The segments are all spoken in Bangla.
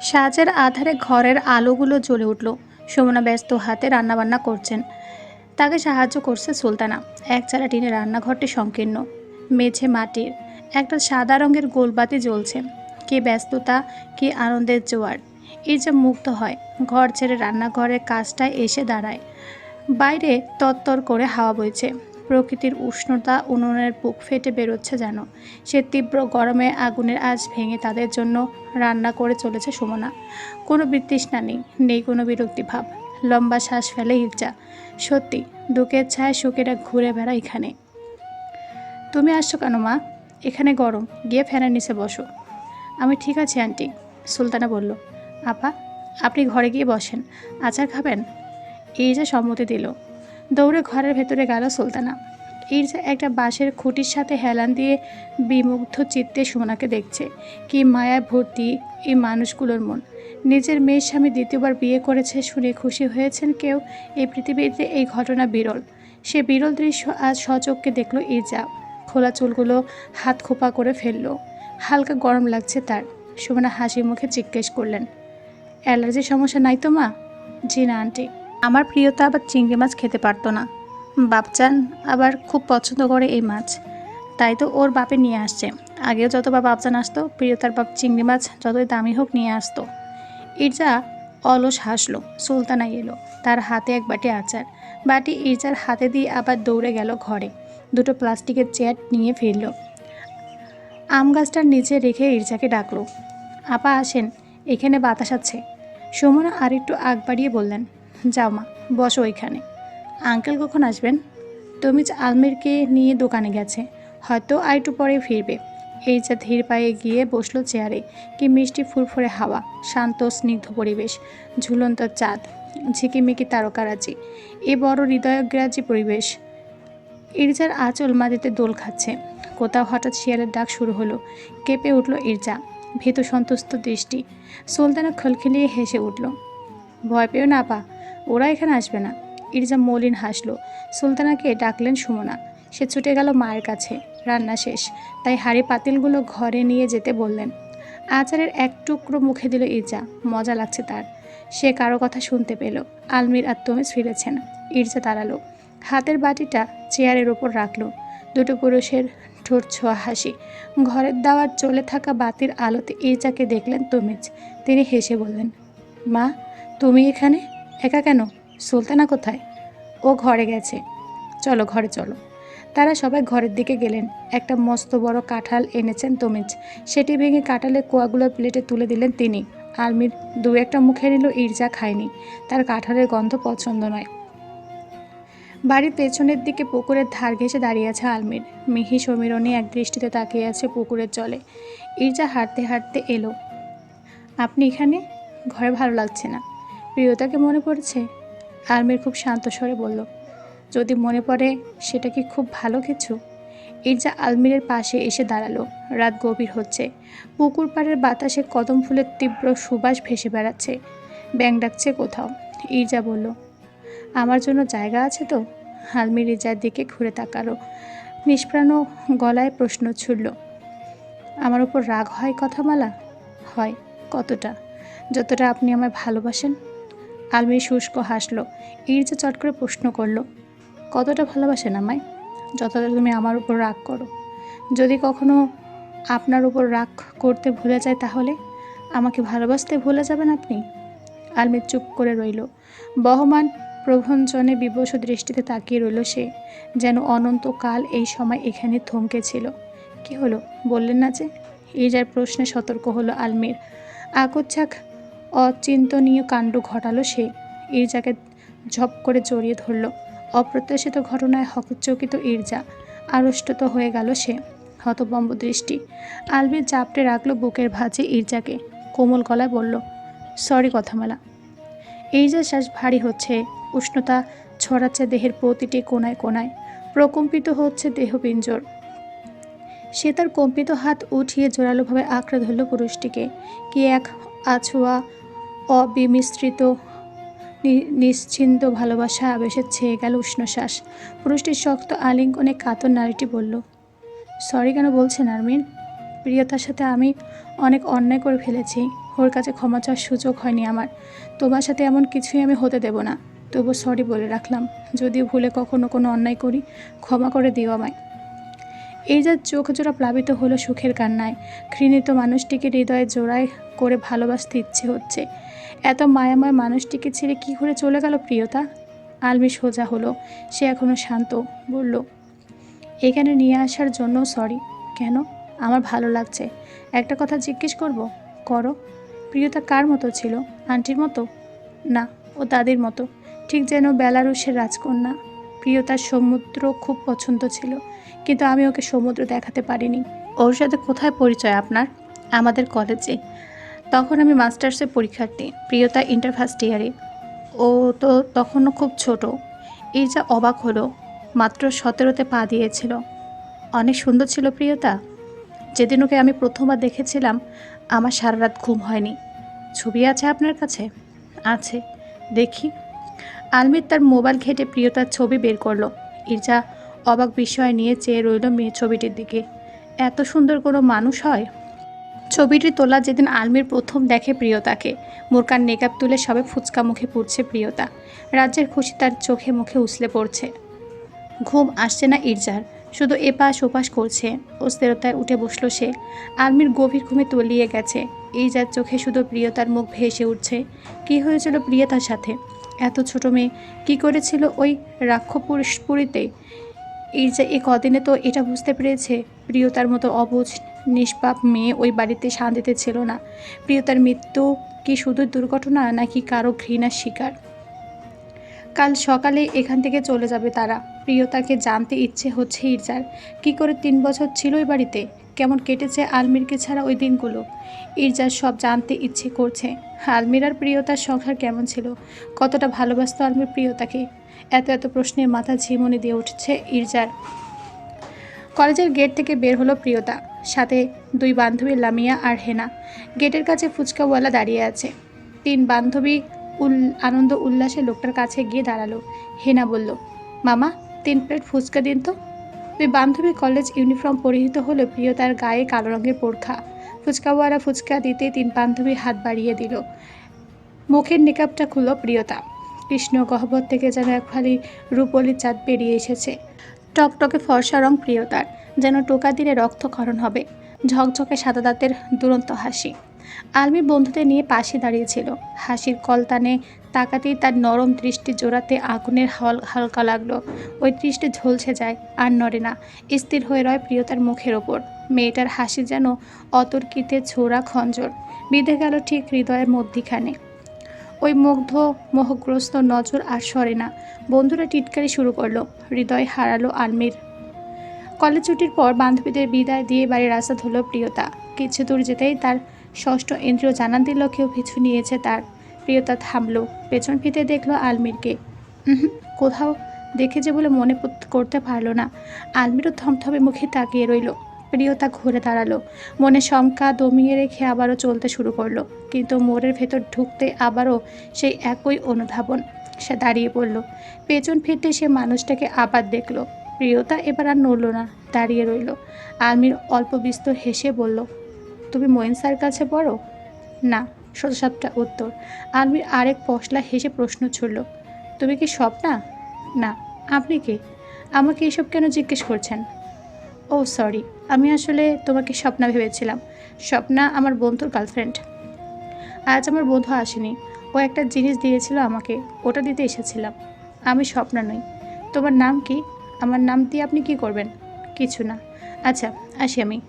সাজের আধারে ঘরের আলোগুলো জ্বলে উঠল। সুমনা ব্যস্ত হাতে রান্নাবান্না করছেন। তাকে সাহায্য করছে সুলতানা। এক চালা টিনে রান্নাঘরটি সংকীর্ণ। মেঝে মাটির। একটা সাদা রঙের গোলবাতি জ্বলছে। কে ব্যস্ততা, কে আনন্দের জোয়ার। এই যে মুক্ত হয়, ঘর ছেড়ে রান্নাঘরের কাজটায় এসে দাঁড়ায়। বাইরে তত্তর করে হাওয়া বইছে। প্রকৃতির উষ্ণতা উনুনের বুক ফেটে বেরোচ্ছে যেন। সে তীব্র গরমে আগুনের আঁচ ভেঙে তাদের জন্য রান্না করে চলেছে সুমনা। কোনো বিতৃষ্ণা নেই নেই কোনো বিরক্তি ভাব। লম্বা শ্বাস ফেলে ইলচা। সত্যি দুঃখের ছায় সুখেরা ঘুরে বেড়া এখানে। তুমি আসছো কেন মা? এখানে গরম, গিয়ে ফ্যানের নিচে বসো। আমি ঠিক আছে, আন্টি, সুলতানা বলল। আপা, আপনি ঘরে গিয়ে বসেন, আচার খাবেন? এই যে সম্মতি দিল। দৌড়ে ঘরের ভেতরে গেল সুলতানা। ইরজা একটা বাঁশের খুঁটির সাথে হেলান দিয়ে বিমুগ্ধ চিত্তে সুমনাকে দেখছে। কি মায়ায় ভর্তি এই মানুষগুলোর মন। নিজের মেয়ের স্বামী দ্বিতীয়বার বিয়ে করেছে শুনে খুশি হয়েছেন কেউ। এই পৃথিবীতে এই ঘটনা বিরল। সে বিরল দৃশ্য আজ সচক্ষে দেখল ইরজা। খোলা চুলগুলো হাত খোপা করে ফেলল। হালকা গরম লাগছে তার। সুমনা হাসি মুখে জিজ্ঞেস করলেন, অ্যালার্জির সমস্যা নাই তো মা? জি না, আন্টি। আমার প্রিয়তা আবার চিংড়ি মাছ খেতে পারতো না। বাপচান আবার খুব পছন্দ করে এই মাছ। তাই তো ওর বাপে নিয়ে আসছে। আগেও যতবার বাপচান আসতো, প্রিয়তার বাপ চিংড়ি মাছ যতই দামি হোক নিয়ে আসতো। ইরজা অলস হাসলো, সুলতানা এলো, তার হাতে এক বাটি আচার। বাটি ইরজার হাতে দিয়ে আবার দৌড়ে গেল ঘরে। দুটো প্লাস্টিকের চেয়ার নিয়ে ফিরল। আম গাছটার নিচে রেখে ইরজাকে ডাকলো, আপা আসেন, এখানে বাতাস আছে। সুমনা আরেকটু আগ বাড়িয়ে বললেন যাও মা, বসো ওইখানে। আঙ্কেল কখন আসবেন? তুমি আলমিরকে নিয়ে দোকানে গেছে। হয়তো একটু পরে ফিরবে। এই যা ধীর পায়ে গিয়ে বসল চেয়ারে, কি মিষ্টি ফুরফুরে হাওয়া, শান্ত স্নিগ্ধ পরিবেশ, ঝুলন্ত চাঁদ, ঝিকিমিকি তারকারাজি, এ বড় হৃদয়গ্রাজি পরিবেশ। ইরজার আঁচল মাটিতে দোল খাচ্ছে। কোথাও হঠাৎ শিয়ালের ডাক শুরু হলো। কেঁপে উঠল ইরজা, ভীত সন্তুষ্ট দৃষ্টি। সুলতানা খলখিলিয়ে হেসে উঠল, ভয় পেও না পা ওরা এখানে আসবে না। ইরজা মলিন হাসলো। সুলতানাকে ডাকলেন সুমনা। সে ছুটে গেল মায়ের কাছে। রান্না শেষ। তাই হাড়ি পাতিলগুলো ঘরে নিয়ে যেতে বললেন। আচারের এক টুকরো মুখে দিল ইরজা। মজা লাগছে তার। সে কারও কথা শুনতে পেল। আলমির আর তমিজ ফিরেছেন। ইরজা দাঁড়াল। হাতের বাটিটা চেয়ারের ওপর রাখল। দুটো পুরুষের ঠোঁট ছোঁয়া হাসি। ঘরের দাওয়ার চলে থাকা বাতির আলোতে ইরজাকে দেখলেন তমিজ। তিনি হেসে বললেন, মা, তুমি এখানে? একা কেন? সুলতানা কোথায়? ও ঘরে গেছে। চলো, ঘরে চলো। তারা সবাই ঘরের দিকে গেলেন। একটা মস্ত বড় কাঁঠাল এনেছেন তমিজ। সেটি ভেঙে কাঁঠালের কোয়াগুলো প্লেটে তুলে দিলেন তিনি। আলমির দু একটা মুখে নিল ইরজা খায়নি। তার কাঁঠালের গন্ধ পছন্দ নয়। বাড়ির পেছনের দিকে পুকুরের ধার ঘেঁষে দাঁড়িয়ে আছে আলমির। মিহি সমীরণী এক দৃষ্টিতে তাকিয়ে আছে পুকুরের জলে। ইরজা হাঁটতে হাঁটতে এলো। আপনি এখানে? ঘরে ভালো লাগছে না। প্রিয়তাকে মনে পড়ছে? আলমির খুব শান্ত স্বরে বলল, যদি মনে পড়ে, সেটা কি খুব ভালো কিছু? ইরজা আলমিরের পাশে এসে দাঁড়াল। রাত গভীর হচ্ছে। পুকুর পাড়ের বাতাসে কদম ফুলের তীব্র সুবাস ভেসে বেড়াচ্ছে। ব্যাং ডাকছে কোথাও। ইরজা বলল, আমার জন্য জায়গা আছে তো? আলমির ইরজার দিকে ঘুরে তাকালো। নিষ্প্রাণ গলায় প্রশ্ন ছুড়ল, আমার উপর রাগ হয় কথামালা? হয়, কতটা? যতটা আপনি আমায় ভালোবাসেন? আলমির শুষ্ক হাসলো। ইরজা চট করে প্রশ্ন করল, কতটা ভালোবাসেন আমায়? যতটা তুমি আমার উপর রাগ করো। যদি কখনো আপনার উপর রাগ করতে ভুলে যায় তাহলে আমাকে ভালোবাসতে ভুলে যাবেন আপনি? আলমির চুপ করে রইল। বহমান প্রভঞ্জনে বিবশ দৃষ্টিতে তাকিয়ে রইল সে, যেন অনন্তকাল এই সময় এখানে থমকে ছিল। কি হলো? বললেন না যে? ইজার প্রশ্নে সতর্ক হলো আলমির। আকচ্ছাক অচিন্তনীয় কাণ্ড ঘটালো সে। ইরজাকে ঝপ করে জড়িয়ে ধরল। অপ্রত্যাশিত ঘটনায় হকচকিত ইরজা আড়ষ্টত হয়ে গেল সে। হতবম্ব দৃষ্টি। আলবির চাপটে রাখল বুকের ভাঁজে ইরজাকে। কোমল গলায় বলল, সরি কথামালা। ইরজার শ্বাস ভারী হচ্ছে। উষ্ণতা ছড়াচ্ছে দেহের প্রতিটি কোনায় কোনায় প্রকম্পিত হচ্ছে দেহপিঞ্জর সে তার কম্পিত হাত উঠিয়ে জোরালোভাবে আঁকড়ে ধরল পুরুষটিকে। কি এক আছোয়া অবিমিশ্রিত নিশ্চিন্ত ভালোবাসা আবেশে ছেয়ে গেল উষ্ণশ্বাস পুরুষটির শক্ত আলিঙ্গনে কাতর নারীটি বলল, সরি কেন বলছেন আরমিন? প্রিয়তার সাথে আমি অনেক অন্যায় করে ফেলেছি। ওর কাছে ক্ষমা চাওয়ার সুযোগ হয়নি আমার। তোমার সাথে এমন কিছুই আমি হতে দেব না। তবু সরি বলে রাখলাম। যদিও ভুলে কখনো কোনো অন্যায় করি, ক্ষমা করে দিও আমায়। এই যা চোখ জোড়া প্লাবিত হলো সুখের কান্নায়। ঘৃণিত মানুষটিকে হৃদয়ে জোড়ায় করে ভালোবাসতে ইচ্ছে হচ্ছে। এত মায়াময় মানুষটিকে ছেড়ে কি করে চলে গেল প্রিয়তা? আলমি সোজা হলো, সে এখনও শান্ত, বলল, এখানে নিয়ে আসার জন্য সরি কেন? আমার ভালো লাগছে। একটা কথা জিজ্ঞেস করব? করো। প্রিয়তা কার মতো ছিল? আন্টির মতো? না, ও দাদির মতো। ঠিক যেন বেলারুশের রাজকন্যা। প্রিয়তার সমুদ্র খুব পছন্দ ছিল, কিন্তু আমি ওকে সমুদ্র দেখাতে পারিনি। ওর সাথে কোথায় পরিচয় আপনার? আমাদের কলেজে তখন আমি মাস্টার্সের পরীক্ষার্থী, প্রিয়তা ইন্টার ফার্স্ট ইয়ারে। ও তো তখনও খুব ছোট। এই যা অবাক হলো, মাত্র সতেরোতে পা দিয়েছিল। অনেক সুন্দর ছিল প্রিয়তা। যেদিন ওকে আমি প্রথমবার দেখেছিলাম, আমার সারা রাত ঘুম হয়নি। ছবি আছে আপনার কাছে? আছে। দেখি। আলমির তার মোবাইল ঘেটে প্রিয়তার ছবি বের করল। ইরজা অবাক বিষয় নিয়ে চেয়ে রইল মেয়ে ছবিটির দিকে। এত সুন্দর কোনো মানুষ হয়? ছবিটি তোলা যেদিন আলমির প্রথম দেখে প্রিয়তাকে। মোরকার নেকাব তুলে সবে ফুচকা মুখে পুড়ছে প্রিয়তা। রাজ্যের খুশি তার চোখে মুখে উছলে পড়ছে। ঘুম আসছে না ইরজার, শুধু এপাশ ওপাশ করছে। অস্থিরতায় উঠে বসল সে। আলমির গভীর ঘুমে তলিয়ে গেছে। যার চোখে শুধু প্রিয়তার মুখ ভেসে উঠছে। কি হয়েছিল প্রিয়তার সাথে? এত ছোট মেয়ে, কি করেছিল ওই রাক্ষপুরীতে যে এই কদিনে তো এটা বুঝতে পেরেছে। প্রিয়তার মতো অবুঝ নিষ্পাপ মেয়ে ওই বাড়িতে শান্তিতে ছিল না। প্রিয়তার মৃত্যু কি শুধু দুর্ঘটনা নাকি কারও ঘৃণার শিকার? কাল সকালে এখান থেকে চলে যাবে তারা। প্রিয়তাকে জানতে ইচ্ছে হচ্ছে ইরজার। কি করে তিন বছর ছিল ওই বাড়িতে? কেমন কেটেছে আলমিরকে ছাড়া ওই দিনগুলো? ইরজার সব জানতে ইচ্ছে করছে। আলমির আর প্রিয়তার সংসার কেমন ছিল? কতটা ভালোবাসত আলমির প্রিয়তাকে? এত এত প্রশ্নের মাথা ঝিমুনি দিয়ে উঠছে ইরজার। কলেজের গেট থেকে বের হলো প্রিয়তা, সাথে দুই বান্ধবী লামিয়া আর হেনা। গেটের কাছে ফুচকাওয়ালা দাঁড়িয়ে আছে। তিন বান্ধবী উল, আনন্দ উল্লাসে লোকটার কাছে গিয়ে দাঁড়াল। হেনা বলল, মামা, তিন প্লেট ফুচকা দিন তো। দুই বান্ধবী কলেজ ইউনিফর্ম পরিহিত হলে প্রিয়তার গায়ে কালো রঙের পোরখা। ফুচকাওয়ালা ফুচকা দিতে তিন বান্ধবী হাত বাড়িয়ে দিল। মুখের নিকাবটা খুলল প্রিয়তা। কৃষ্ণ গহ্বর থেকে যেন এক ফালি রূপলি চাঁদ বেরিয়ে এসেছে। টকটকে ফর্সা রং প্রিয়তার যেন টোকা দিলে রক্তক্ষরণ হবে। ঝকঝকে সাদা দাঁতের দুরন্ত হাসি। আলমি বন্ধুদের নিয়ে পাশে দাঁড়িয়েছিল। হাসির কলতানে তাকাতেই তার নরম দৃষ্টি জোড়াতে আগুনের হল, হালকা লাগল। ওই দৃষ্টি ঝলসে যায় আর নড়ে না। স্থির হয়ে রয় প্রিয়তার মুখের ওপর। মেয়েটার হাসি যেন অতর্কিতে ছোড়া খঞ্জর। বিঁধে গেল ঠিক হৃদয়ের মধ্যিখানে। ওই মুগ্ধ, মোহগ্রস্ত নজর আর সরে না। বন্ধুরা টিটকারি শুরু করল। হৃদয় হারালো আলমির। কলেজ ছুটির পর বান্ধবীদের বিদায় দিয়ে বাড়ির রাস্তা ধরল প্রিয়তা। কিছু দূর যেতেই তার ষষ্ঠ ইন্দ্রিয় জানান দিল কেউ পিছু নিয়েছে তার। প্রিয়তা থামলো। পেছন ফিতে দেখল আলমিরকে। কোথাও দেখেছে বলে মনে করতে পারল না। আলমিরও থমথমে মুখে তাকিয়ে রইল। প্রিয়তা ঘুরে দাঁড়াল। মনে শঙ্কা দমিয়ে রেখে আবারও চলতে শুরু করল। কিন্তু মোড়ের ভেতর ঢুকতে আবারও সেই একই অনুধাবন। সে দাঁড়িয়ে পড়ল। পেছন ফিরতে সে মানুষটাকে আবার দেখল। প্রিয়তা এবার আর নড়ল না, দাঁড়িয়ে রইল। আলমির অল্প বিস্তর হেসে বলল, তুমি মঈন স্যার কাছে পড়ো? না সোজাসাপটা উত্তর। আলমির আরেক পশলা হেসে প্রশ্ন ছুড়ল, তুমি কি স্বপ্না? না। আপনি কে? আমাকে এসব কেন জিজ্ঞেস করছেন? ও, সরি। আমি আসলে তোমাকে স্বপ্না ভেবেছিলাম। স্বপ্না আমার বন্ধুর গার্লফ্রেন্ড। আজ আমার বন্ধু আসেনি। ও একটা জিনিস দিয়েছিল আমাকে, ওটা দিতে এসেছিলাম। আমি স্বপ্না নই। তোমার নাম কি? আমার নাম দিয়ে আপনি কি করবেন? কিছু না। আচ্ছা আসি আমি।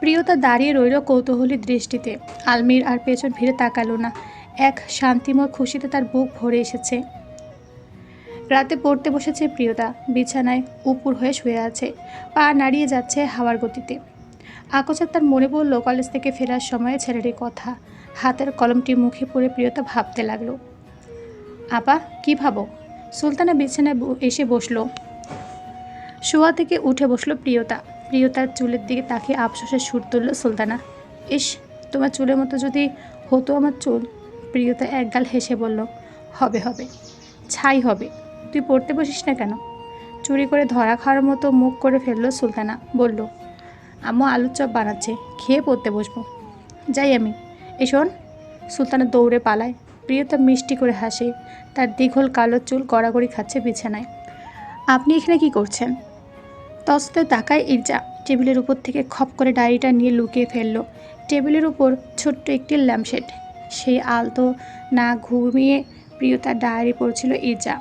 প্রিয়তা দাঁড়িয়ে রইল কৌতূহলী দৃষ্টিতে। আলমির আর পেছন ফিরে তাকালো না। এক শান্তিময় খুশিতে তার বুক ভরে এসেছে। রাতে পড়তে বসেছে প্রিয়তা। বিছানায় উপুর হয়ে শুয়ে আছে। পা নাড়িয়ে যাচ্ছে হাওয়ার গতিতে। আকস্মাত তার মনে পড়ল কলেজ থেকে ফেরার সময় ছেলেটির কথা। হাতের কলমটি মুখে পড়ে প্রিয়তা ভাবতে লাগল। আপা, কি ভাবো? সুলতানা বিছানায় এসে বসল। শোয়া থেকে উঠে বসল প্রিয়তা। প্রিয়তার চুলের দিকে তাকে আফসোসের সুর তুলল সুলতানা। ইস, তোমার চুলের মতো যদি হতো আমার চুল। প্রিয়তা একগাল হেসে বলল, হবে হবে। ছাই হবে। তুই পড়তে বসিস না কেন? চুরি করে ধরা খাওয়ার মতো মুখ করে ফেলল সুলতানা। বলল আম্মু আলুর চপ বানাচ্ছে, খেয়ে পড়তে বসবো। যাই আমি এই শোন, সুলতানা দৌড়ে পালায়। প্রিয়তা মিষ্টি করে হাসে, তার দীঘল কালো চুল গড়াগড়ি খাচ্ছে বিছানায়। আপনি এখানে কি করছেন? তস্তে তাকায় ইরজা, টেবিলের উপর থেকে খপ করে ডায়েরিটা নিয়ে লুকিয়ে ফেলল। টেবিলের উপর ছোট্ট একটি ল্যাম্পশেড। সেই আলতো না ঘুমিয়ে প্রিয়তার ডায়েরি পড়ছিল ইরজা।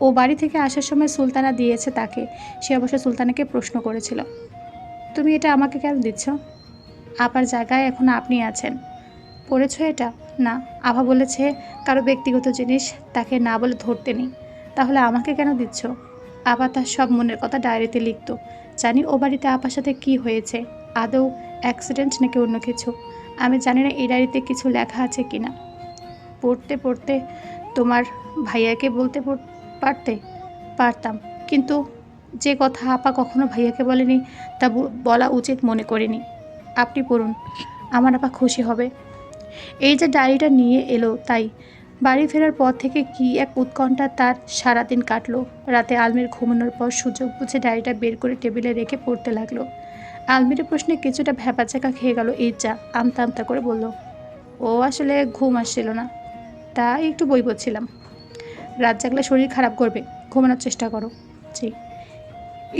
ও বাড়ি থেকে আসার সময় সুলতানা দিয়েছে তাকে। সে অবশ্য সুলতানাকে প্রশ্ন করেছিল। তুমি এটা আমাকে কেন দিচ্ছ? আপার জায়গায় এখন আপনি আছেন। পড়েছ এটা? না, আভা বলেছে কারও ব্যক্তিগত জিনিস তাকে না বলে ধরতে নেই। তাহলে আমাকে কেন দিচ্ছ? আপা তার সব মনের কথা ডায়েরিতে লিখত। জানি ও বাড়িতে আপার সাথে কি হয়েছে। আদৌ অ্যাক্সিডেন্ট নাকি অন্য কিছু? আমি জানি না এই ডায়েরিতে কিছু লেখা আছে কি না পড়তে পড়তে তোমার ভাইয়াকে বলতে পারতে? পারতাম। কিন্তু যে কথা আপা কখনো ভাইয়াকে বলেনি তা বলা উচিত মনে করিনি। আপনি পড়ুন, আমার আপা খুশি হবে। এই যে ডায়েরিটা নিয়ে এলো তাই, বাড়ি ফেরার পর থেকে কি এক উৎকণ্ঠা তার সারাদিন কাটলো। রাতে আলমির ঘুমানোর পর সুযোগ বুঝে ডায়েরিটা বের করে টেবিলে রেখে পড়তে লাগল। আলমিরের প্রশ্নে কিছুটা ভ্যাপাচাকা খেয়ে গেল এই ইজ্জা আমতা আমতা করে বলল, ও আসলে ঘুম আসছিল না তাই একটু বই পড়ছিলাম। রাত জাগলে শরীর খারাপ করবে, ঘুমানোর চেষ্টা করো।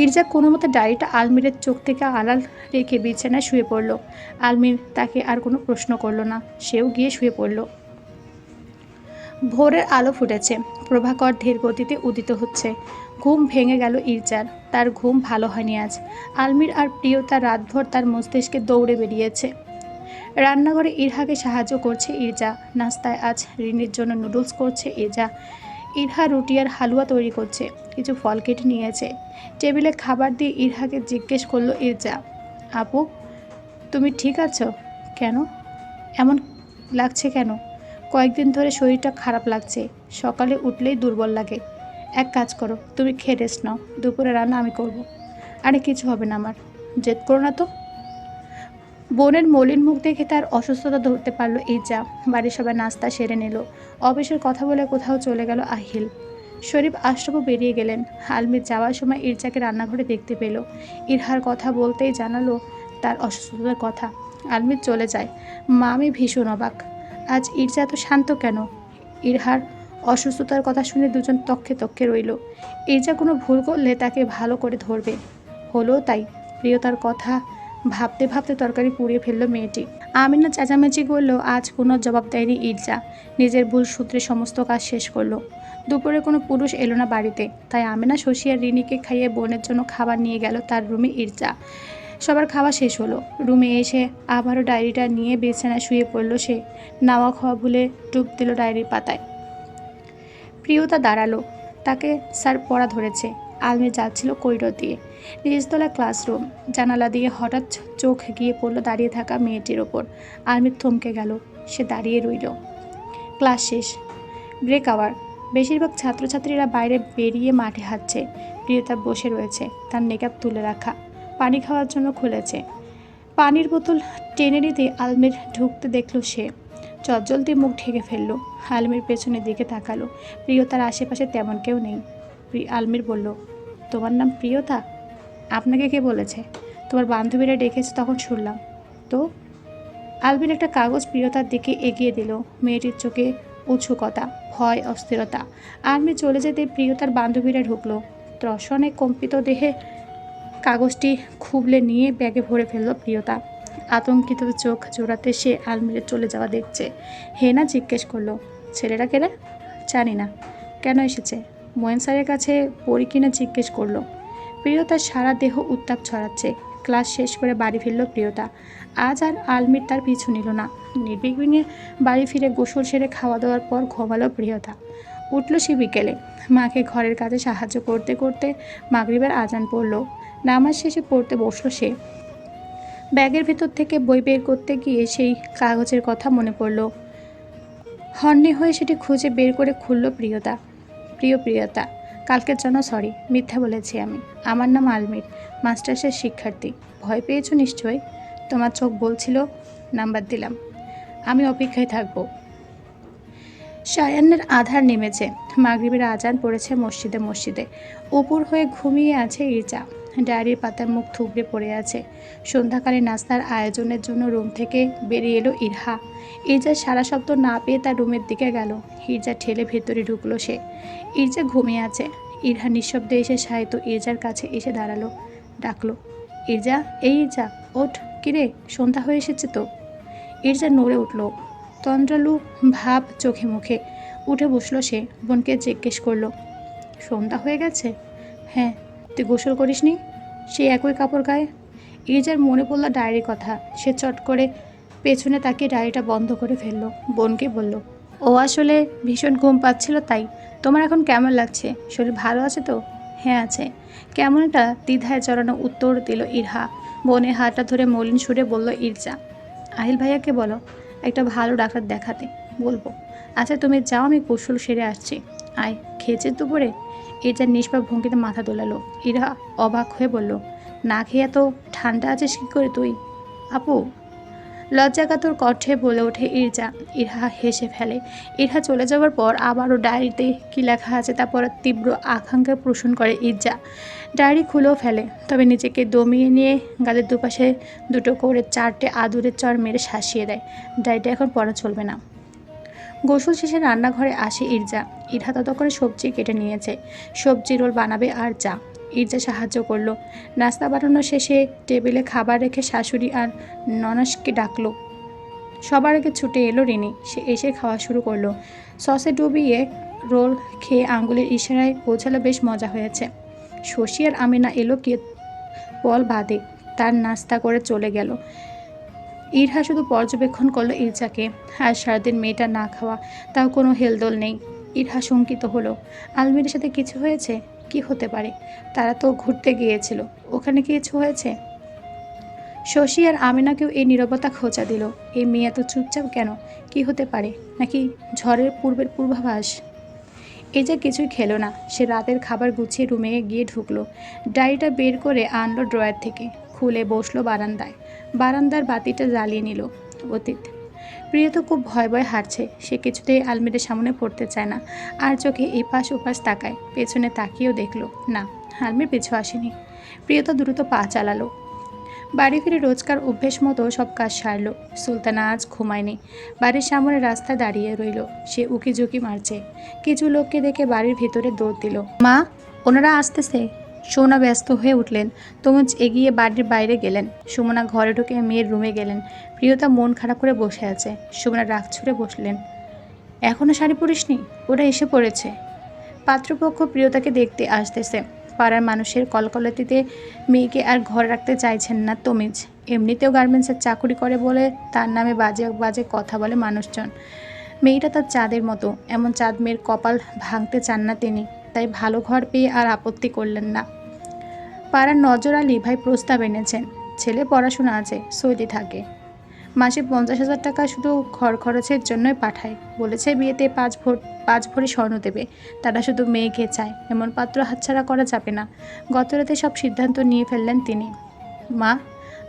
ইরজা কোনো মতে ডায়েরিটা আলমিরের চোখ থেকে আড়াল রেখে বিছানায় শুয়ে পড়ল। আলমির তাকে আর কোনো প্রশ্ন করল না, সেও গিয়ে শুয়ে পড়ল। ভোরের আলো ফুটেছে, প্রভাকর ধীর গতিতে উদিত হচ্ছে। ঘুম ভেঙে গেল ইরজার, তার ঘুম ভালো হয়নি আজ। আলমির আর প্রিয়তা রাতভর তার মস্তিষ্কে দৌড়ে বেরিয়েছে। রান্নাঘরে ইরহাকে সাহায্য করছে ইরজা, নাস্তায় আজ ঋণের জন্য নুডলস করছে ইরজা ইরহা রুটি আর হালুয়া তৈরি করছে। কিছু ফল কেটে নিয়েছে। টেবিলে খাবার দিয়ে ইরহাকে জিজ্ঞেস করল, ইরজা, আপু, তুমি ঠিক আছো? কেন? এমন লাগছে কেন? কয়েকদিন ধরে শরীরটা খারাপ লাগছে। সকালে উঠলেই দুর্বল লাগে। এক কাজ করো, তুমি খেয়ে রেস্ট নাও। দুপুরে রান্না আমি করব। আরে, কিছু হবে না আমার। জেদ করো না তো। বোনের মলিন মুখ দেখে তার অসুস্থতা ধরতে পারল ইজা বাড়ির সবাই নাস্তা সেরে নিল। অফিসের কথা বলে কোথাও চলে গেল আহিল। শরীফ আশরাফও বেরিয়ে গেলেন। আলমির যাওয়ার সময় ইরজাকে রান্নাঘরে দেখতে পেল। ইরহার কথা বলতেই জানালো তার অসুস্থতার কথা। আলমির চলে যায়। মা, আমি ভীষণ অবাক। আজ ইরজা এত শান্ত কেন? ইরহার অসুস্থতার কথা শুনে দুজন তক্ষে তক্ষে রইল। ইরজা কোনো ভুল করলে তাকে ভালো করে ধরবে। হলো তাই। প্রিয়তার কথা ভাবতে ভাবতে তরকারি পুড়িয়ে ফেলল মেয়েটি। আমিনা চেঁচামেচি করলেও আজ কোনো জবাব দেয়নি ইরজা। নিজের ভুল সূত্রে সমস্ত কাজ শেষ করল। দুপুরে কোনো পুরুষ এলো না বাড়িতে। তাই আমিনা, শশী আর রিনিকে খাইয়ে বোনের জন্য খাবার নিয়ে গেল তার রুমে ইরজা। সবার খাওয়া শেষ হলো। রুমে এসে আবারও ডায়েরিটা নিয়ে বিছানায় শুয়ে পড়ল সে। নাওয়া খাওয়া ভুলে ডুব দিল ডায়েরির পাতায়। প্রিয়তা দাঁড়াল। তাকে স্যার পড়া ধরেছে। আলমি যাচ্ছিল করিডোর দিয়ে। নিজতলা ক্লাসরুম, জানালা দিয়ে হঠাৎ চোখ গিয়ে পড়ল দাঁড়িয়ে থাকা মেয়েটির ওপর। আলমির থমকে গেল, সে দাঁড়িয়ে রইল। ক্লাস শেষ। Break hour. বেশিরভাগ ছাত্রছাত্রীরা বাইরে বেরিয়ে মাঠে হাঁটছে। প্রিয়তা বসে রয়েছে, তার নেকাব তুলে রাখা। পানি খাওয়ার জন্য খুলেছে। পানির বোতল টেনে নিতে আলমির ঢুকতে দেখল সে। চজ্জল দিয়ে মুখ ঢেকে ফেলল, আলমির পেছনের দিকে তাকালো। প্রিয়তার আশেপাশে তেমন কেউ নেই। আলমির বলল তোমার নাম প্রিয়তা? আপনাকে কে বলেছে? তোমার বান্ধবীরা ডেকেছে, তখন শুনলাম। তো? আলমির একটা কাগজ প্রিয়তার দিকে এগিয়ে দিল, মেয়েটির চোখে উৎসুকতা, ভয়, অস্থিরতা। আর্মি চলে যেতে প্রিয়তার বান্ধবীরা ঢুকলো। ত্রসনে কম্পিত দেহে কাগজটি খুবলে নিয়ে ব্যাগে ভরে ফেলল প্রিয়তা। আতঙ্কিত চোখ জোড়াতে সে আলমিরে চলে যাওয়া দেখছে। হেনা জিজ্ঞেস করল, ছেলেরা কেলে জানি না। কেন এসেছে? মোয়েন স্যারের কাছে পড়ি কিনা জিজ্ঞেস করল। প্রিয়তার সারা দেহ উত্তাপ ছড়াচ্ছে। ক্লাস শেষ করে বাড়ি ফিরল প্রিয়তা। আজ আর আলমির তার পিছু নিল না। নির্বিঘ্নে বাড়ি ফিরে গোসল সেরে খাওয়া দাওয়ার পর ঘুমালো প্রিয়তা। উঠল সে বিকেলে। মাকে ঘরের কাজে সাহায্য করতে করতে মাগরিবের আজান পড়ল। নামাজ শেষে পড়তে বসল সে। ব্যাগের ভেতর থেকে বই বের করতে গিয়ে সেই কাগজের কথা মনে পড়ল। হন্যে হয়ে সেটি খুঁজে বের করে খুলল প্রিয়তা। প্রিয় প্রিয়তা, কালকের জন্য সরি মিথ্যা বলেছি আমি। আমার নাম আলমির, মাস্টার্সের শিক্ষার্থী। ভয় পেয়েছ নিশ্চয়ই? তোমার চোখ বলছিল, নাম্বার দিলাম। আমি অপেক্ষায় থাকব। সায়ান্নের আধার নেমেছে। মাগরিবের আজান পড়েছে মসজিদে মসজিদে। উপর হয়ে ঘুমিয়ে আছে ইরজা। ডায়েরির পাতার মুখ থুবড়ে পড়ে আছে। সন্ধ্যাকালে নাস্তার আয়োজনের জন্য রুম থেকে বেরিয়ে এলো ইরহা। ইরজা সারা শব্দ না পেয়ে তার রুমের দিকে গেল। ইরজা ঠেলে ভেতরে ঢুকলো সে। ইরজা ঘুমিয়ে আছে। ইরহা নিঃশব্দে এসে সাহিত্য ইরজার কাছে এসে দাঁড়াল। ডাকলো, ইরজা, এই ইরজা, ওঠ, কিরে, সন্ধ্যা হয়ে এসেছে তো? ইরজা নড়ে উঠল। তন্দ্রালু ভাব চোখে মুখে। উঠে বসল সে, বোনকে জিজ্ঞেস করল, সন্ধ্যা হয়ে গেছে? হ্যাঁ তুই গোসল করিসনি? সেই একই কাপড় গায়ে। ইরিজার মনে পড়ল ডায়েরির কথা। সে চট করে পেছনে তাকে ডায়েরিটা বন্ধ করে ফেলল। বোনকে বলল, ও আসলে ভীষণ ঘুম পাচ্ছিল তাই। তোমার এখন কেমন লাগছে? শরীর ভালো আছে তো? হ্যাঁ আছে। কেমন একটা দ্বিধায় জড়ানো উত্তর দিল ইরহা। বোনের হাতটা ধরে মলিন সুরে বলল, ইরজা, আহিল ভাইয়াকে বলো, একটা ভালো ডাক্তার দেখাতে। বলব আচ্ছা তুমি যাও, আমি কৌশল সেরে আসছি। আয়, খেয়েছে দুপুরে? ইরজার নিষ্পাপ ভঙ্গিতে মাথা দোলালো। ইরহা অবাক হয়ে বলল, না খেয়ে এত ঠান্ডা আছিস কী করে তুই? আপু? লজ্জাকাতর কণ্ঠে বলে ওঠে ইরজা। ইরহা হেসে ফেলে। ইরহা চলে যাওয়ার পর আবারও ডায়েরিতে কী লেখা আছে তারপর তীব্র আকাঙ্ক্ষা পোষণ করে ইরজা। ডায়েরি খুলেও ফেলে, তবে নিজেকে দমিয়ে নিয়ে গালের দুপাশে দুটো করে চারটে আদুরের চর মেরে শাসিয়ে দেয়। ডায়েরিটা এখন পড়া চলবে না। গোসল শেষে রান্নাঘরে আসে ইরজা। ইরহা ততক্ষণে সবজি কেটে নিয়েছে। সবজি রোল বানাবে আর চা ইরজা সাহায্য করল। নাস্তা বানানো শেষে টেবিলে খাবার রেখে শাশুড়ি আর ননাসকে ডাকলো। সবার আগে ছুটে এলো রিনি। সে এসে খাওয়া শুরু করল। সসে ডুবিয়ে রোল খেয়ে আঙ্গুলের ইশারায় পৌঁছালো বেশ মজা হয়েছে। শশী আর আমিনা এলো কে পল বাদে। তার নাস্তা করে চলে গেল। ইরহা শুধু পর্যবেক্ষণ করল ইরজাকে আর সারাদিন মেয়েটা না খাওয়া, তাও কোনো হেলদোল নেই। ইরহা শঙ্কিত হলো। আলমিরের সাথে কিছু হয়েছে? কি হতে পারে? তারা তো ঘুরতে গিয়েছিল। ওখানে কিছু হয়েছে? শশী আর আমিনাকেও এই নীরবতা খোঁচা দিল। এই মেয়ে এত চুপচাপ কেন? কি হতে পারে? নাকি ঝড়ের পূর্বের পূর্বাভাস? এই যে কিছুই খেলো না। সে রাতের খাবার গুছিয়ে রুমে গিয়ে ঢুকলো। ডায়েরিটা বের করে আনলো ড্রয়ার থেকে। খুলে বসল বারান্দায়। বারান্দার বাতিটা জ্বালিয়ে নিল অতীত। প্রিয় তো খুব ভয় ভয় হারছে, সে কিছুতেই আলমিরের সামনে পড়তে চায় না। আর চোখে এপাশ ওপাশ তাকায়, পেছনে তাকিয়েও দেখল, না, আলমির পিছু আসেনি। প্রিয়তা দ্রুত পা চালালো। বাড়ি ফিরে রোজকার অভ্যেস মতো সব কাজ সারলো। সুলতানা আজ ঘুমায়নি। বাড়ির সামনে রাস্তায় দাঁড়িয়ে রইল। সে উকি ঝুঁকি মারছে। কিছু লোককে দেখে বাড়ির ভিতরে দৌড় দিল। মা, ওনারা আসতেছে। সোনা ব্যস্ত হয়ে উঠলেন। তমুজ এগিয়ে বাড়ির বাইরে গেলেন। সুমনা ঘরে ঢুকে মেয়ের রুমে গেলেন। প্রিয়তা মন খারাপ করে বসে আছে। সুমনা রাগ ছুড়ে বসলেন এখনও শাড়ি পরিসনি? ওরা এসে পড়েছে। পাত্রপক্ষ প্রিয়তাকে দেখতে আসতেছে। পাড়ার মানুষের কলকলাতিতে মেয়েকে আর ঘরে রাখতে চাইছেন না তমিজ। এমনিতেও গার্মেন্টসের চাকুরি করে বলে তার নামে বাজে বাজে কথা বলে মানুষজন। মেয়েটা তার চাঁদের মতো। এমন চাঁদ মেয়ের কপাল ভাঙতে চান না তিনি। তাই ভালো ঘর পেয়ে আর আপত্তি করলেন না। পাড়ার নজর আলী ভাই প্রস্তাব এনেছেন। ছেলে পড়াশোনা আছে, সৌদি থাকে। মাসে পঞ্চাশ হাজার টাকা শুধু ঘর খরচের জন্যই পাঠায়। বলেছে বিয়েতে পাঁচ ভোট, পাঁচ ভরি স্বর্ণ দেবে। তারা শুধু মেয়েকে চায়, এমন পাত্র হাতছাড়া করা যাবে না। গত রাতে সব সিদ্ধান্ত নিয়ে ফেললেন তিনি। মা,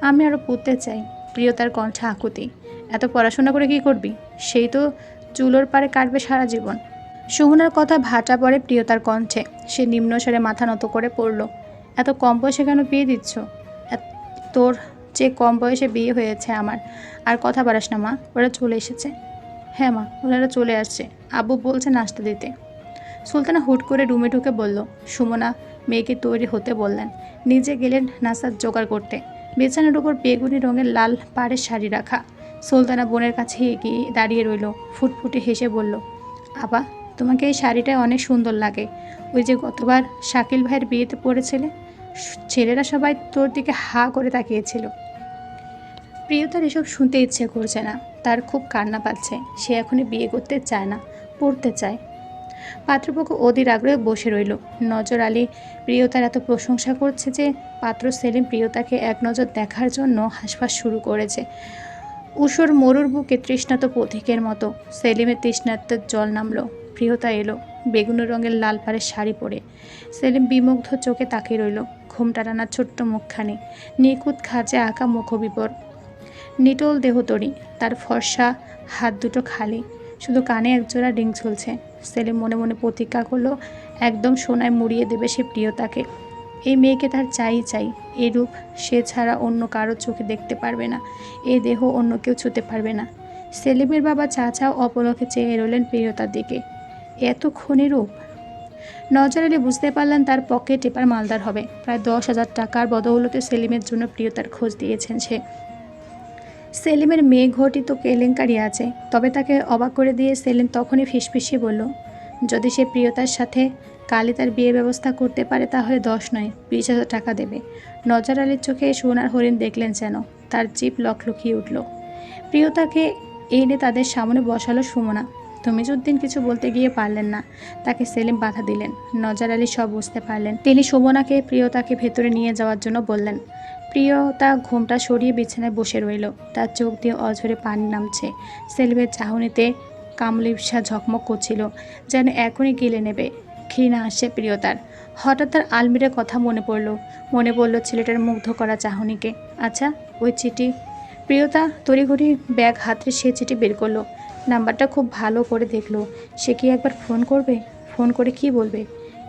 আমি আরও পড়তে চাই, প্রিয়তার কণ্ঠে আকুতি। এত পড়াশোনা করে কি করবি? সেই তো চুলোর পারে কাটবে সারা জীবন। সুমনার কথা ভাটা পড়ে প্রিয়তার কণ্ঠে। সে নিম্নস্বরে মাথা নত করে পড়ল, এত কম বয়সে কেন বিয়ে দিচ্ছ? তোর যে কম বয়সে বিয়ে হয়েছে আমার। আর কথা বাড়াস না মা, ওরা চলে এসেছে। হ্যাঁ মা, ওনারা চলে আসছে, আব্বু বলছে নাস্তা দিতে। সুলতানা হুট করে রুমে ঢুকে বলল, সুমনা, মেয়েকে তৈরি হতে বললেন। নিজে গেলেন নাস্তার জোগাড় করতে। বিছানার উপর বেগুনি রঙের লাল পাড়ের শাড়ি রাখা। সুলতানা বোনের কাছে এগিয়ে দাঁড়িয়ে রইল, ফুটফুটে হেসে বলল, আবা তোমাকে এই শাড়িটা অনেক সুন্দর লাগে। ওই যে গতবার শাকিল ভাইয়ের বিয়েতে পড়েছিলে, ছেলেরা সবাই তোর দিকে হা করে তাকিয়েছিল। প্রিয়তার এসব শুনতে ইচ্ছে করছে না, তার খুব কান্না পাচ্ছে, সে এখনই বিয়ে করতে চায় না, পড়তে চায়। পাত্রপক্ষ অধীর আগ্রহে বসে রইল। নজর আলী প্রিয়তার এত প্রশংসা করছে যে পাত্র সেলিম প্রিয়তাকে এক নজর দেখার জন্য হাসফাস শুরু করেছে। উষর মরুর বুকে তৃষ্ণাত পথিকের মতো, সেলিমের তৃষ্ণাত্মের জল নামলো। প্রিয়তা এলো। বেগুনি রঙের লাল পাড়ের শাড়ি পরে। সেলিম বিমুগ্ধ চোখে তাকিয়ে রইল। ঘুমটা টানা ছোট্ট মুখখানি। নিখুঁত খাঁচে আঁকা মুখবিবর। নিটোল দেহতরি তার। ফর্সা হাত দুটো খালি। শুধু কানে একজোড়া রিং ঝুলছে। সেলিম মনে মনে প্রতিজ্ঞা করল, একদম সোনায় মুড়িয়ে দেবে সে প্রিয়তাকে। এই মেয়েকে তার চাই চাই। এ রূপ সে ছাড়া অন্য কারও চোখে দেখতে পারবে না। এ দেহ অন্য কেউ ছুতে পারবে না। সেলিমের বাবা চাচাও অপলকে চেয়ে রইলেন প্রিয়তার দিকে। এত খনি রূপ? নজর এলে বুঝতে পারলেন তার পকেট এবার মালদার হবে। প্রায় দশ হাজার টাকার বদৌলতে সেলিমের জন্য প্রিয়তার খোঁজ দিয়েছেন সে। সেলিমের মেয়ে ঘটিত কেলেঙ্কারি আছে, তবে তাকে অবাক করে দিয়ে সেলিম তখনই ফিসফিসিয়ে বলল, যদি সে প্রিয়তার সাথে কালে তার বিয়ে ব্যবস্থা করতে পারে তাহলে দশ নয়, বিশ হাজার টাকা দেবে। নজর আলীর চোখে সোনার হরিণ দেখলেন যেন, তার জিপ লকলকিয়ে উঠল। প্রিয়তাকে এনে তাদের সামনে বসালো সুমনা। তমিজুদ্দিন কিছু বলতে গিয়ে পারলেন না। তাকে সেলিম বাধা দিলেন। নজর আলী সব বুঝতে পারলেন। তিনি সুমনাকে প্রিয়তাকে ভেতরে নিয়ে যাওয়ার জন্য বললেন, প্রিয়তা ঘুমটা সরিয়ে বিছানায় বসে রইল। তার চোখ দিয়ে অঝরে পানি নামছে। সেলিমের চাহনিতে কামলিপসা ঝকমক করছিল, যেন এখনই গিলে নেবে। ঘৃণা আসছে প্রিয়তার। হঠাৎ তার আলমিরের কথা মনে পড়ল। মনে পড়ল ছেলেটার মুগ্ধ করা চাহনিকে। আচ্ছা ওই চিঠি? প্রিয়তা, তড়িঘড়ি ব্যাগ হাতে সে চিঠি বের করল। নাম্বারটা খুব ভালো করে দেখল। সে কি একবার ফোন করবে? ফোন করে কি বলবে?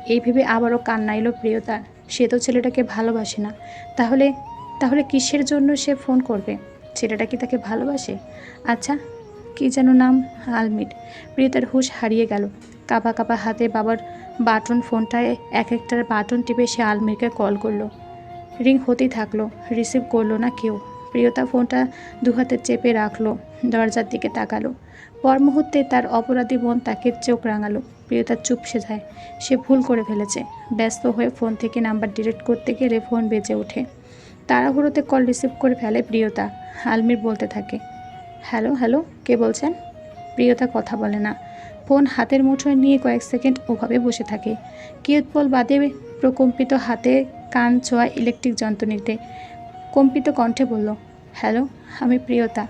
এই ভেবে আবারও কান্না এলো প্রিয়তার সে তো ছেলেটাকে ভালোবাসে না। তাহলে তাহলে কিসের জন্য সে ফোন করবে? ছেলেটা কি তাকে ভালোবাসে? আচ্ছা কি যেন নাম? আলমির প্রিয়তার হুঁশ হারিয়ে গেল। কাপা কাপা হাতে বাবার বাটন ফোনটায় এক একটার বাটন টিপে সে আলমিরকে কল করল। রিং হতেই থাকল। রিসিভ করল না কেউ। প্রিয়তা ফোনটা দুহাতে চেপে রাখল, দরজার দিকে তাকালো। পর মুহূর্তে তার অপরাধী বোন তাকে চোখ রাঙালো। প্রিয়তা চুপসে যায়, সে ভুল করে ফেলেছে। ব্যস্ত হয়ে ফোন থেকে নাম্বার ডিলিট করতে গেলে ফোন বেজে ওঠে। তাড়াহুড়োতে কল রিসিভ করে ফেলে প্রিয়তা। আলমির বলতে থাকে, হ্যালো হ্যালো, কে বলছেন? প্রিয়তা কথা বলে না। ফোন হাতের মুঠোয় নিয়ে কয়েক সেকেন্ড ওভাবে বসে থাকে। কিয়ৎপল বাদে প্রকম্পিত হাতে কান ছোঁয়া ইলেকট্রিক যন্ত্রণীতে কম্পিত কণ্ঠে বলল হ্যালো, আমি প্রিয়তা।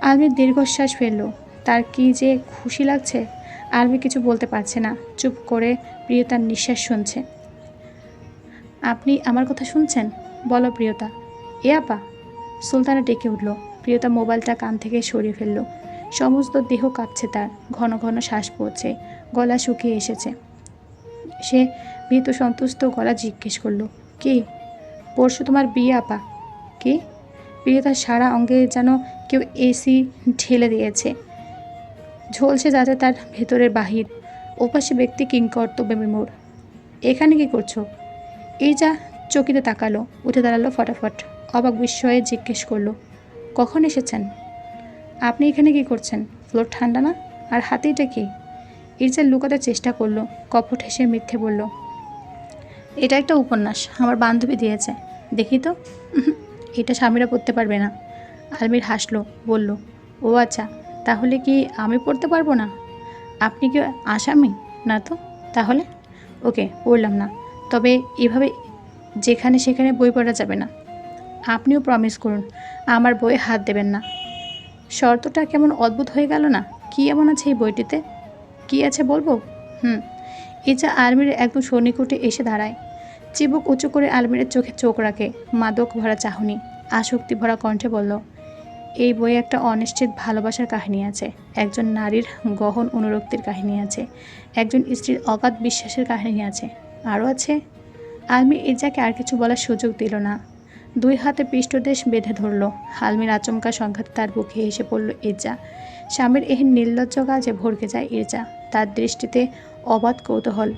আলমির দীর্ঘশ্বাস ফেলল। তার কি যে খুশি লাগছে, আলমি কিছু বলতে পারছে না। চুপ করে প্রিয়তার নিঃশ্বাস শুনছে। আপনি আমার কথা শুনছেন? বলো প্রিয়তা। এ আপা। সুলতানা ডেকে উঠল। প্রিয়তা মোবাইলটা কান থেকে সরিয়ে ফেলল। সমস্ত দেহ কাঁপছে তার। ঘন ঘন শ্বাস পড়ছে। গলা শুকিয়ে এসেছে। সে ভীত সন্তুষ্ট গলা জিজ্ঞেস করল, কি? পরশু তোমার বিয়ে আপা। কি? প্রিয়তার সারা অঙ্গে যেন কেউ এসি ঢেলে দিয়েছে। ঝলসে যাচ্ছে তার ভেতরের বাহির। ওপাশে ব্যক্তি কিংকর্তব্যে বিমূঢ়। এখানে কি করছ? এই যা চকিতে তাকালো, উঠে দাঁড়াল ফটাফট। অবাক বিস্ময়ে জিজ্ঞেস করল, কখন এসেছেন? আপনি এখানে কি করছেন? ফ্লোর ঠান্ডা না? আর হাতে এটা কি? ইরজা লুকাতে চেষ্টা করল, কপট হেসে মিথ্যে বলল, এটা একটা উপন্যাস, আমার বান্ধবী দিয়েছে। দেখি তো? এটা স্বামীরা পড়তে পারবে না। আলমির হাসলো, বলল, ও আচ্ছা তাহলে কি আমি পড়তে পারব না? আপনি কি আসামি? না তো, তাহলে? ওকে, পড়লাম না। তবে এভাবে যেখানে সেখানে বই পড়া যাবে না। আপনিও প্রমিস করুন, আমার বইয়ে হাত দেবেন না। শর্তটা কেমন অদ্ভুত হয়ে গেল না? কি এমন আছে এই বইটিতে? কি আছে বলব? হুম ইজা আর্মির একদম সন্নিকটে এসে দাঁড়ায়। চিবুক উঁচু করে আলমিরের চোখে চোখ রাখে। মাদক ভরা চাহনি। আসক্তি ভরা কণ্ঠে বলল, এই বইয়ে একটা অনিশ্চিত ভালোবাসার কাহিনী আছে। একজন নারীর গহন অনুরক্তির কাহিনী আছে। একজন স্ত্রীর অগাধ বিশ্বাসের কাহিনী আছে। আরও আছে, আলমির ইজাকে আর কিছু বলার সুযোগ দিল না। দুই হাতে পৃষ্ঠদেশ বেঁধে ধরল। আলমির আচমকা সংঘাত তার বুকে এসে পড়ল ইজা স্বামীর এই নির্লজ্জ কাজে ভরকে যায় ইরজা। তার দৃষ্টিতে অবাধ কৌতূহল।